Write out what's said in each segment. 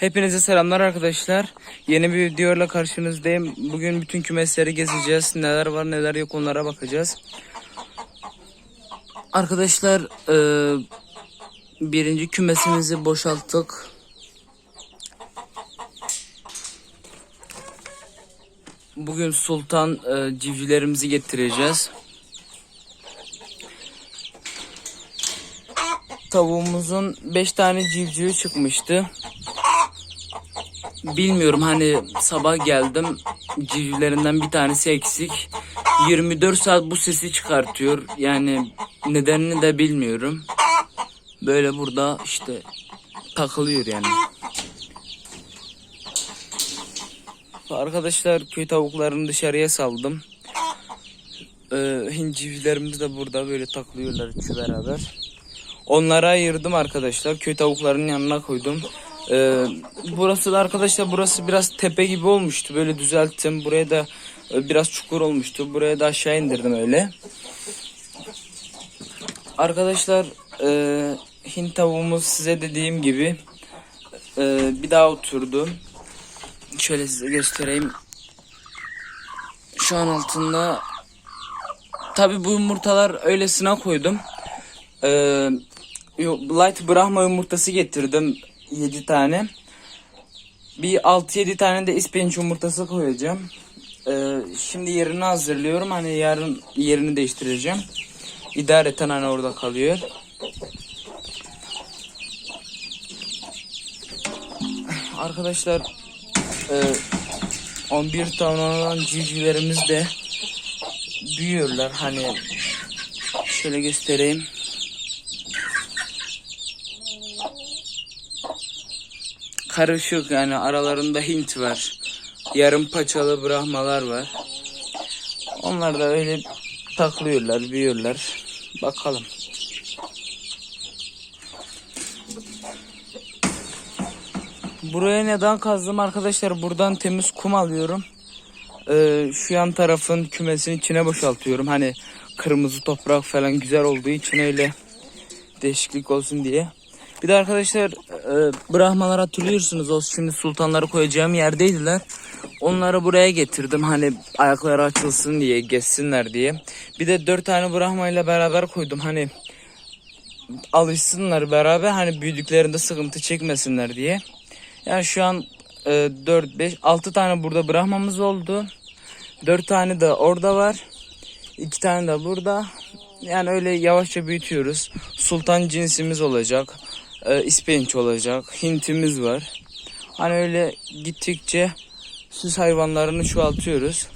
Hepinize selamlar arkadaşlar. Yeni bir videoyla karşınızdayım. Bugün bütün kümesleri gezeceğiz. Neler var neler yok onlara bakacağız. Arkadaşlar eee, birinci kümesimizi boşalttık. Bugün sultan civcivlerimizi getireceğiz. Tavuğumuzun 5 tane civcivi çıkmıştı. Bilmiyorum hani sabah geldim civcivlerinden bir tanesi eksik. 24 saat bu sesi çıkartıyor. Yani nedenini de bilmiyorum. Böyle burada işte takılıyor yani. Arkadaşlar köy tavuklarını dışarıya saldım. Ee, hincivcilerimiz de burada böyle takılıyorlar üçü beraber. Onlara ayırdım arkadaşlar. Köy tavuklarının yanına koydum. Ee, burası da arkadaşlar burası biraz tepe gibi olmuştu. Böyle düzelttim. Buraya da e, biraz çukur olmuştu. Buraya da aşağı indirdim öyle. Arkadaşlar e, Hint tavuğumuz size dediğim gibi e, bir daha oturdu. Şöyle size göstereyim. Şu an altında tabi bu yumurtalar öylesine koydum. Yo- light Brahma yumurtası getirdim 7 tane. Bir 6-7 tane de ispenç yumurtası koyacağım. Ee, şimdi yerini hazırlıyorum. Hani yarın yerini değiştireceğim. İdareten hani orada kalıyor. Arkadaşlar e, 11 tane olan civcivlerimiz de büyüyorlar. Hani şöyle göstereyim. Karışık yani aralarında Hint var. Yarım paçalı Brahmalar var. Onlar da öyle takılıyorlar, büyüyorlar. Bakalım. Buraya neden kazdım arkadaşlar? Buradan temiz kum alıyorum. Ee, şu yan tarafın kümesinin içine boşaltıyorum. Hani kırmızı toprak falan güzel olduğu için öyle değişiklik olsun diye. Bir de arkadaşlar e, Brahmalar hatırlıyorsunuz o şimdi sultanları koyacağım yerdeydiler. Onları buraya getirdim hani ayakları açılsın diye geçsinler diye. Bir de dört tane Brahma ile beraber koydum hani alışsınlar beraber hani büyüdüklerinde sıkıntı çekmesinler diye. Yani şu an e, 4 5 6 tane burada Brahmamız oldu. 4 tane de orada var. 2 tane de burada. Yani öyle yavaşça büyütüyoruz. Sultan cinsimiz olacak. E, ispenç olacak. Hintimiz var. Hani öyle gittikçe süs hayvanlarını çoğaltıyoruz.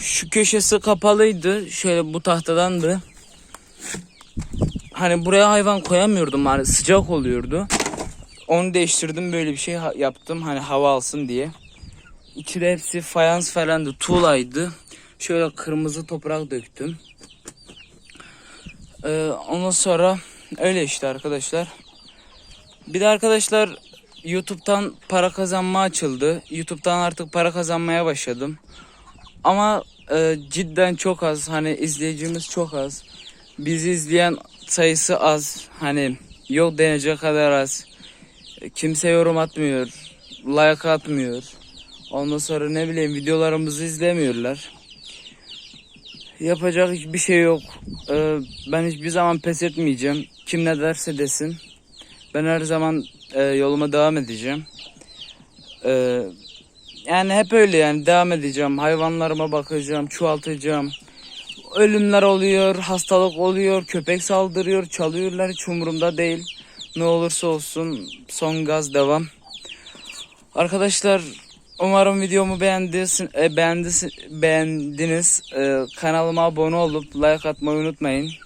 Şu köşesi kapalıydı. Şöyle bu tahtadandı. Hani buraya hayvan koyamıyordum. Hani sıcak oluyordu. Onu değiştirdim böyle bir şey yaptım. Hani hava alsın diye. İçi de hepsi fayans falandı. Tuğlaydı. Şöyle kırmızı toprak döktüm. Ee, ondan sonra öyle işte arkadaşlar. Bir de arkadaşlar YouTube'dan para kazanma açıldı. YouTube'dan artık para kazanmaya başladım. Ama e, cidden çok az. Hani izleyicimiz çok az. Bizi izleyen sayısı az. Hani yok denecek kadar az. Kimse yorum atmıyor. Like atmıyor. Ondan sonra ne bileyim videolarımızı izlemiyorlar. Yapacak hiçbir şey yok. Ee, ben hiçbir zaman pes etmeyeceğim. Kim ne derse desin. Ben her zaman e, yoluma devam edeceğim. Ee, yani hep öyle yani devam edeceğim. Hayvanlarıma bakacağım, çoğaltacağım. Ölümler oluyor, hastalık oluyor, köpek saldırıyor, çalıyorlar hiç umurumda değil. Ne olursa olsun son gaz devam. Arkadaşlar umarım videomu beğendiniz, e, beğendiniz, beğendiniz. E, kanalıma abone olup like atmayı unutmayın.